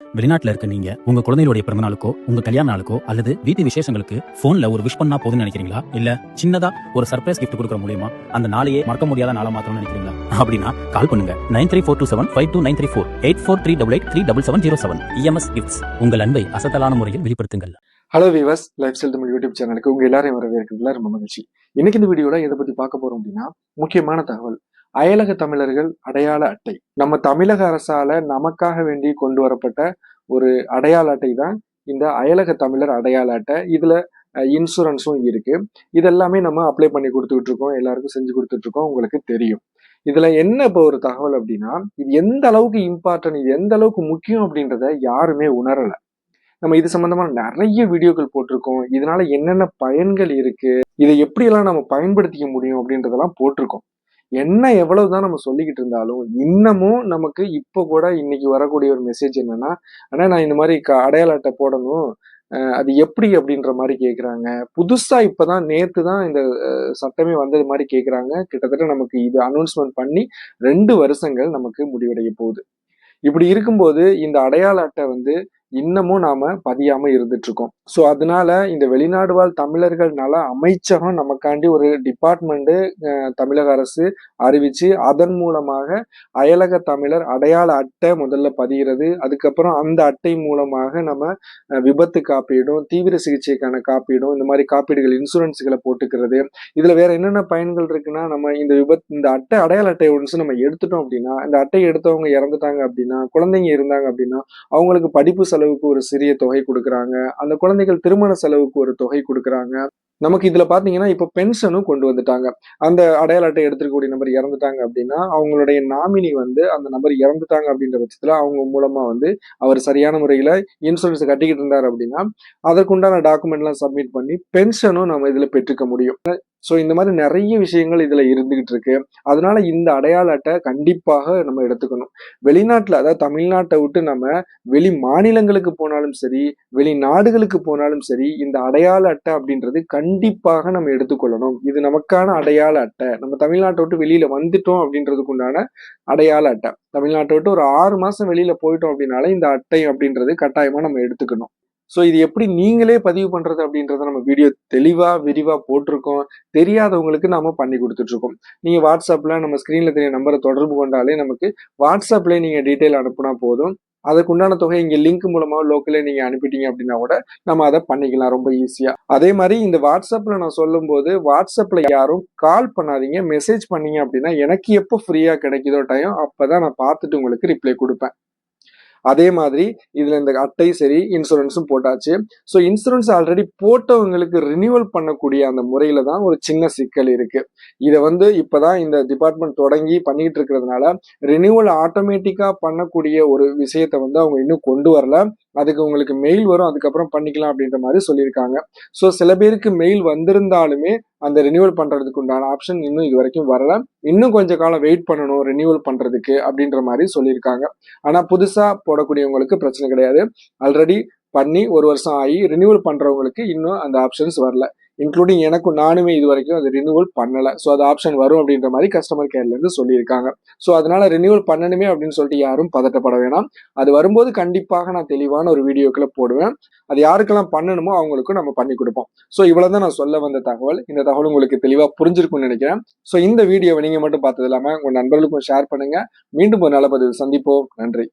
வெளிநாட்டுல இருக்க நீங்க உங்க குழந்தைகளுடைய பிறந்த நாளுக்கோ உங்க கல்யாண நாளுக்கோ அல்லது வீட்டு விசேஷங்களுக்கு போன்ல ஒரு விஷ் பண்ணா போதும்னு நினைக்கிறீங்களா? இல்ல சின்னதா ஒரு சர்ப்ரைஸ் கிஃப்ட் கொடுக்கற மூலியமா அந்த நாளையே மறக்க முடியாத நாளா மாத்தணும்னு நினைக்கிறீங்களா? அப்படின்னா கால் பண்ணுங்க. Nine three four two seven five two nine three four eight four three double eight three double seven zero seven. EMS gifts உங்கள் அன்பை அசத்தலான முறையில் வெளிப்படுத்துங்கள். Hello Vivas lifestyle Tamil YouTube சேனலுக்கு உங்க எல்லாரையும் வரவேற்கிறதுல ரொம்ப மகிழ்ச்சி. இன்னைக்கு இந்த வீடியோல எதை பத்தி பார்க்க போறோம் அப்படின்னா முக்கியமான தகவல். அயலக தமிழர்கள் அடையாள அட்டை. நம்ம தமிழக அரசால நமக்காக வேண்டி கொண்டு வரப்பட்ட ஒரு அடையாள அட்டை தான் இந்த அயலக தமிழர் அடையாள அட்டை. இதுல இன்சூரன்ஸும் இருக்கு. இதெல்லாமே நம்ம அப்ளை பண்ணி கொடுத்துட்டு இருக்கோம். எல்லாருக்கும் செஞ்சு கொடுத்துட்டு இருக்கோம். உங்களுக்கு தெரியும். இதுல என்ன இப்போ ஒரு தகவல் அப்படின்னா இது எந்த அளவுக்கு இம்பார்ட்டன்ட் இது எந்த அளவுக்கு முக்கியம் அப்படின்றத யாருமே உணரல. நம்ம இது சம்பந்தமான நிறைய வீடியோக்கள் போட்டிருக்கோம். இதனால என்னென்ன பயன்கள் இருக்கு? இதை எப்படியெல்லாம் நம்ம பயன்படுத்திக்க முடியும் அப்படின்றதெல்லாம் போட்டிருக்கோம். என்ன எவ்வளவுதான் நம்ம சொல்லிக்கிட்டு இருந்தாலும் இன்னமும் நமக்கு இப்போ கூட இன்னைக்கு வரக்கூடிய ஒரு மெசேஜ் என்னன்னா ஆனா நான் இந்த மாதிரி க- அடையாள அட்டை போடணும். அது எப்படி அப்படின்ற மாதிரி கேட்குறாங்க புதுசாக இப்போ தான் நேற்று தான் இந்த சட்டமே வந்தது மாதிரி கேட்குறாங்க கிட்டத்தட்ட நமக்கு இது அனௌன்ஸ்மெண்ட் பண்ணி ரெண்டு வருஷங்கள் நமக்கு முடிவடைய போகுது. இப்படி இருக்கும்போது இந்த அடையாள அட்டை வந்து இன்னமும் நாம பதியாம இருந்துட்டு இருக்கோம் ஸோ அதனால இந்த வெளிநாடு வாழ் தமிழர்கள் நல அமைச்சகம் நமக்காண்டி ஒரு டிபார்ட்மெண்ட்டு தமிழக அரசு அறிவிச்சு அதன் மூலமாக அயலக தமிழர் அடையாள அட்டை முதல்ல பதிகிறது. அதுக்கப்புறம் அந்த அட்டை மூலமாக நம்ம விபத்து காப்பீடும் தீவிர சிகிச்சைக்கான காப்பீடும் இந்த மாதிரி காப்பீடுகள் இன்சூரன்ஸ்களை போட்டுக்கிறது. இதுல வேற என்னென்ன பயன்கள் இருக்குன்னா நம்ம இந்த விபத்து இந்த அட்டை அடையாள அட்டை ஒன்று நம்ம எடுத்துட்டோம் அப்படின்னா இந்த அட்டை எடுத்தவங்க இறந்துட்டாங்க அப்படின்னா குழந்தைங்க இருந்தாங்க அப்படின்னா அவங்களுக்கு படிப்பு செலவுக்கு ஒரு சிறிய தொகை கொடுக்குறாங்க. அந்த குழந்தைகள் திருமண செலவுக்கு ஒரு தொகை கொடுக்குறாங்க. நமக்கு இதுல பாத்தீங்கன்னா இப்ப பென்ஷனும் கொண்டு வந்துட்டாங்க. அந்த அடையாள அட்டை எடுத்துக்கூடிய நபர் இறந்துட்டாங்க அப்படின்னா அவங்களுடைய நாமினி வந்து அந்த நபர் இறந்துட்டாங்க அப்படின்ற பட்சத்துல அவங்க மூலமா வந்து அவர் சரியான முறையில இன்சூரன்ஸ் கட்டிக்கிட்டு இருந்தார் அப்படின்னா அதற்குண்டான டாக்குமெண்ட் எல்லாம் சப்மிட் பண்ணி பென்ஷனும் நம்ம இதுல பெற்றுக்க முடியும். ஸோ இந்த மாதிரி நிறைய விஷயங்கள் இதில் இருந்துகிட்டு இருக்கு. அதனால இந்த அடையாள அட்டை கண்டிப்பாக நம்ம எடுத்துக்கணும். வெளிநாட்டில் அதாவது தமிழ்நாட்டை விட்டு நம்ம வெளி மாநிலங்களுக்கு போனாலும் சரி வெளிநாடுகளுக்கு போனாலும் சரி இந்த அடையாள அட்டை அப்படின்றது கண்டிப்பாக நம்ம எடுத்துக்கொள்ளணும். இது நமக்கான அடையாள அட்டை. நம்ம தமிழ்நாட்டை விட்டு வெளியில வந்துட்டோம் அப்படின்றதுக்கு உண்டான அடையாள அட்டை. தமிழ்நாட்டை விட்டு ஒரு ஆறு மாசம் வெளியில போயிட்டோம் அப்படின்னாலே இந்த அட்டை அப்படின்றது கட்டாயமா நம்ம எடுத்துக்கணும். ஸோ இது எப்படி நீங்களே பதிவு பண்ணுறது அப்படின்றத நம்ம வீடியோ தெளிவாக விரிவாக போட்டிருக்கோம். தெரியாதவங்களுக்கு நாம் பண்ணி கொடுத்துட்ருக்கோம். நீங்கள் வாட்ஸ்அப்பில் நம்ம ஸ்க்ரீனில் தெரிய நம்பரை தொடர்பு கொண்டாலே நமக்கு வாட்ஸ்அப்லேயே நீங்கள் டீட்டெயில் அனுப்புனா போதும். அதுக்குண்டான தொகை இங்கே லிங்க் மூலமாக லோக்கலே நீங்கள் அனுப்பிட்டீங்க அப்படின்னா கூட நம்ம அதை பண்ணிக்கலாம் ரொம்ப ஈஸியாக அதே மாதிரி இந்த வாட்ஸ்அப்பில் நான் சொல்லும்போது வாட்ஸ்அப்பில் யாரும் கால் பண்ணாதீங்க மெசேஜ் பண்ணீங்க அப்படின்னா எனக்கு எப்போ ஃப்ரீயாக கிடைக்குதோ டைம் அப்பதான் நான் பார்த்துட்டு உங்களுக்கு ரிப்ளை கொடுப்பேன். அதே மாதிரி இதுல இந்த அட்டை சரி இன்சூரன்ஸும் போட்டாச்சு. ஸோ இன்சூரன்ஸ் ஆல்ரெடி போட்டவங்களுக்கு ரினியூவல் பண்ணக்கூடிய அந்த முறையில தான் ஒரு சின்ன சிக்கல் இருக்கு. இதை வந்து இப்பதான் இந்த டிபார்ட்மெண்ட் தொடங்கி பண்ணிக்கிட்டு இருக்கிறதுனால ரினியூவல் ஆட்டோமேட்டிக்கா பண்ணக்கூடிய ஒரு விஷயத்த வந்து அவங்க இன்னும் கொண்டு வரல. அதுக்கு உங்களுக்கு மெயில் வரும் அதுக்கப்புறம் பண்ணிக்கலாம் அப்படின்ற மாதிரி சொல்லியிருக்காங்க. ஸோ சில பேருக்கு மெயில் வந்திருந்தாலுமே அந்த ரினியூவல் பண்றதுக்கு உண்டான ஆப்ஷன் இன்னும் இது வரைக்கும் வரல. இன்னும் கொஞ்ச காலம் வெயிட் பண்ணணும் ரினியூவல் பண்றதுக்கு அப்படின்ற மாதிரி சொல்லியிருக்காங்க. ஆனா புதுசா போடக்கூடியவங்களுக்கு பிரச்சனை கிடையாது. ஆல்ரெடி பண்ணி ஒரு வருஷம் ஆகி ரினியூவல் பண்றவங்களுக்கு இன்னும் அந்த ஆப்ஷன்ஸ் வரல. இன்க்ளூடிங் எனக்கும் நானுமே இது வரைக்கும் அது ரினியூவல் பண்ணலை. ஸோ அது ஆப்ஷன் வரும் அப்படின்ற மாதிரி கஸ்டமர் கேர்லேருந்து சொல்லியிருக்காங்க. ஸோ அதனால் ரினியூவல் பண்ணணுமே அப்படின்னு சொல்லிட்டு யாரும் பதட்டப்பட வேணாம். அது வரும்போது கண்டிப்பாக நான் தெளிவான ஒரு வீடியோக்களை போடுவேன். அது யாருக்கெல்லாம் பண்ணணுமோ அவங்களுக்கும் நம்ம பண்ணி கொடுப்போம். ஸோ இவ்வளோ தான் நான் சொல்ல வந்த தகவல். இந்த தகவல் உங்களுக்கு தெளிவாக புரிஞ்சிருக்கும்னு நினைக்கிறேன். ஸோ இந்த வீடியோவை நீங்கள் மட்டும் பார்த்தது இல்லாமல் உங்கள் நண்பர்களுக்கும் ஷேர் பண்ணுங்க. மீண்டும் ஒரு நல்ல பதிவு சந்திப்போம். நன்றி.